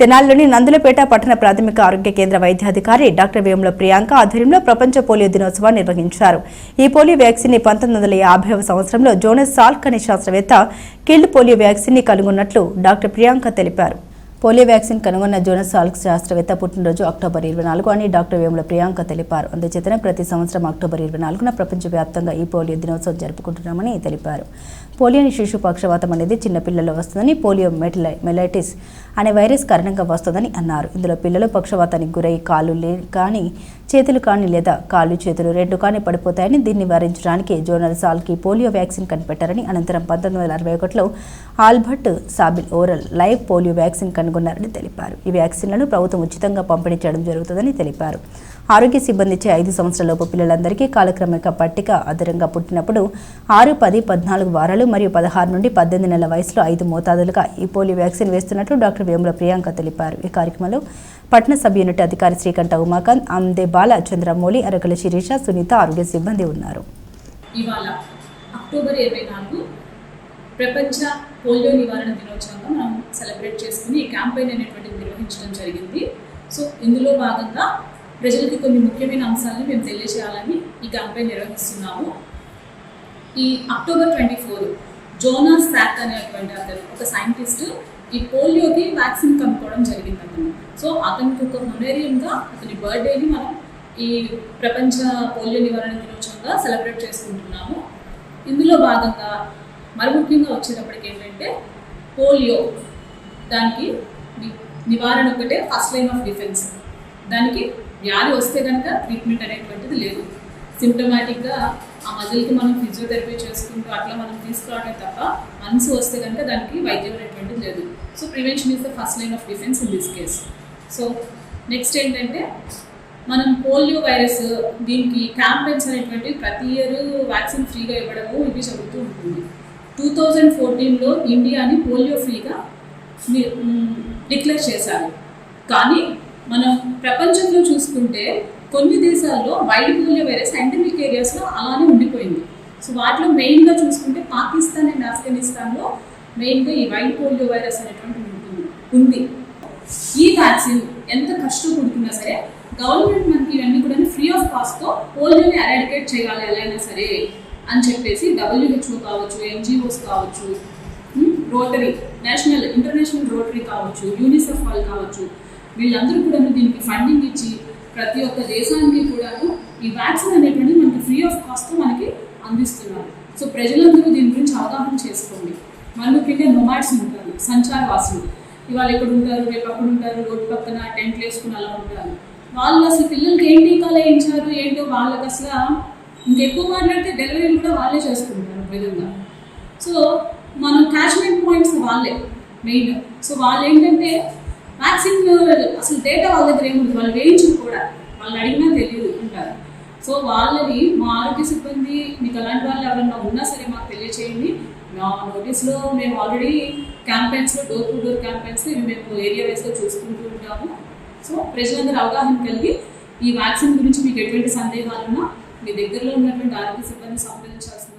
తెనాలిలోని నందులపేట పట్టణ ప్రాథమిక ఆరోగ్య కేంద్ర వైద్యాధికారి డాక్టర్ వేముల ప్రియాంక ఆధ్వర్యంలో ప్రపంచ పోలియో దినోత్సవాన్ని నిర్వహించారు. ఈ పోలియో వ్యాక్సిన్ని పంతొమ్మిది వందల యాభైవ సంవత్సరంలో జోనస్ సాల్క్ అనే శాస్త్రవేత్త కిల్డ్ పోలియో వ్యాక్సిన్ని కనుగొన్నట్లు డాక్టర్ ప్రియాంక తెలిపారు. పోలియో వ్యాక్సిన్ కనుగొన్న జోనస్ సాల్క్ శాస్త్రవేత్త పుట్టినరోజు అక్టోబర్ ఇరవై నాలుగు అని డాక్టర్ వేముల ప్రియాంక తెలిపారు. అందుచేతనే ప్రతి సంవత్సరం అక్టోబర్ ఇరవై నాలుగున ప్రపంచవ్యాప్తంగా ఈ పోలియో దినోత్సవం జరుపుకుంటున్నామని తెలిపారు. పోలియోని శిశు పక్షవాతం అనేది చిన్నపిల్లల్లో వస్తుందని పోలియో మెటలై మెలైటిస్ అనే వైరస్ కారణంగా వస్తుందని అన్నారు. ఇందులో పిల్లలు పక్షవాతానికి గురై కాలు లే కానీ చేతులు కానీ లేదా కాళ్ళు చేతులు రెండు కానీ పడిపోతాయని దీన్ని నివారించడానికి జోనల్ సాల్కి పోలియో వ్యాక్సిన్ కనిపెట్టారని అనంతరం పంతొమ్మిది వందల అరవై ఒకటిలో Albert Sabin oral live polio vaccine కనుగొన్నారని తెలిపారు. ఈ వ్యాక్సిన్లను ప్రభుత్వం ఉచితంగా పంపిణీ చేయడం జరుగుతుందని తెలిపారు. ఆరోగ్య సిబ్బందిచే ఐదు సంవత్సరాలలోపు పిల్లలందరికీ కాలక్రమిక పట్టిక అదనంగా పుట్టినప్పుడు ఆరు పది పద్నాలుగు వారాలు మరియు పదహారు నుండి పద్దెనిమిది నెలల వయసులో ఐదు మోతాదులుగా ఈ పోలియో వ్యాక్సిన్ వేస్తున్నట్లు డాక్టర్ వేముల ప్రియాంక తెలిపారు. ఈ కార్యక్రమంలో పట్టణ సబ్ యూనిట్ అధికారి శ్రీకంఠ ఉమాకాంత్ అందే బాల చంద్రమౌళి అరగల శిరీష సునీత ఆరోగ్య సిబ్బంది ఉన్నారు. ఇవాళ అక్టోబర్ ఇరవై నాలుగు ప్రపంచ పోలియో నివారణ దినోత్సవంగా మనం సెలబ్రేట్ చేసుకుని ఈ క్యాంపెయిన్ అనేటువంటిది నిర్వహించడం జరిగింది. సో ఇందులో భాగంగా ప్రజలకి కొన్ని ముఖ్యమైన అంశాలను మేము తెలియజేయాలని ఈ క్యాంపెయిన్ నిర్వహిస్తున్నాము. ఈ October twenty four Jonas Salk అనేటువంటి అతను ఒక సైంటిస్ట్ ఈ పోలియోకి వ్యాక్సిన్ కనుక్కోవడం జరిగింది అతను సో అతనికి ఒక హొనేరియంగా అతని బర్త్డేని మనం ఈ ప్రపంచ పోలియో నివారణ దినోత్సవంగా సెలబ్రేట్ చేసుకుంటున్నాము. ఇందులో భాగంగా మరి ముఖ్యంగా వచ్చేటప్పటికి ఏంటంటే పోలియో దానికి ని- నివారణ ఒకటే ఫస్ట్ లైన్ ఆఫ్ డిఫెన్స్. దానికి వ్యాధి వస్తే కనుక ట్రీట్మెంట్ అనేటువంటిది లేదు. సిమ్టమాటిక్గా ఆ మజిల్కి మనం ఫిజియోథెరపీ చేసుకుంటూ అట్లా మనం తీసుకురావడం తప్ప మనసు వస్తే కనుక దానికి వైద్యం అనేటువంటిది లేదు. So prevention is the first line of defence in this case. So next ఏంటంటే మనం పోలియో వైరస్ దీనికి క్యాంపెయిన్స్ అనేటువంటి ప్రతి ఇయర్ వ్యాక్సిన్ ఫ్రీగా ఇవ్వడము ఇవి జరుగుతూ ఉంటుంది. టూ థౌజండ్ ఫోర్టీన్లో ఇండియాని పోలియో ఫ్రీగా డిక్లేర్ చేశారు. కానీ మనం ప్రపంచంలో చూసుకుంటే కొన్ని దేశాల్లో వైల్డ్ పోలియో వైరస్ ఎండమిక్ ఏరియాస్లో అలానే ఉండిపోయింది. సో వాటిలో మెయిన్గా చూసుకుంటే పాకిస్తాన్ అండ్ ఆఫ్ఘనిస్తాన్లో మెయిన్గా ఈ వైల్డ్ పోలియో వైరస్ అనేటువంటి ఉంటుంది. ఉంది. ఈ వ్యాక్సిన్ ఎంత కష్టం పుడుతున్నా సరే గవర్నమెంట్ మనకి ఇవన్నీ కూడా ఫ్రీ ఆఫ్ కాస్ట్తో పోలియోని ఎరాడికేట్ చేయాలి ఎలా అయినా సరే అని చెప్పేసి డబ్ల్యూహెచ్ఓ కావచ్చు ఎన్జిఓస్ కావచ్చు రోటరీ నేషనల్ ఇంటర్నేషనల్ రోటరీ కావచ్చు యూనిసెఫ్ వాళ్ళు కావచ్చు వీళ్ళందరూ కూడా దీనికి ఫండింగ్ ఇచ్చి ప్రతి ఒక్క దేశానికి కూడాను ఈ వ్యాక్సిన్ అనేటువంటి మనకి ఫ్రీ ఆఫ్ కాస్ట్తో మనకి అందిస్తున్నారు. సో ప్రజలందరూ దీని గురించి అవగాహన చేసుకోండి. మన ముఖ్యంగా నొమాడ్స్ ఉంటారు సంచార వాసులు ఇవాళ ఎక్కడ ఉంటారు? రేపు అక్కడ ఉంటారు? రోడ్డు పక్కన టెంట్లు వేసుకుని అలా ఉంటారు. వాళ్ళు అసలు పిల్లలకి ఏం టీకాలు వేయించారు? ఏంటో వాళ్ళకి అసలు ఇంకెక్కువ మాట్లాడితే డెలివరీలు కూడా వాళ్ళే చేసుకుంటారు విధంగా సో మనం క్యాచ్మెంట్ పాయింట్స్ వాళ్ళే మెయిన్. సో వాళ్ళు ఏంటంటే వ్యాక్సిన్ అసలు డేటా వాళ్ళ దగ్గర ఏముంది వాళ్ళు వేయించరు కూడా. వాళ్ళు అడిగినా తెలియదు ఉంటారు. సో వాళ్ళని మా ఆరోగ్య సిబ్బంది మీకు అలాంటి వాళ్ళు ఎవరైనా ఉన్నా సరే మాకు తెలియచేయండి. నా నోటీస్లో మేము ఆల్రెడీ క్యాంపెయిన్స్లో డోర్ టు డోర్ క్యాంపెయిన్స్ ఇవి మేము ఏరియా వైజ్గా చూసుకుంటూ ఉంటాము. సో ప్రజలందరూ అవగాహన కలిగి ఈ వ్యాక్సిన్ గురించి మీకు ఎటువంటి సందేహాలున్నా మీ దగ్గరలో ఉన్నటువంటి ఆరోగ్య సిబ్బంది సంప్రదించాల్సిన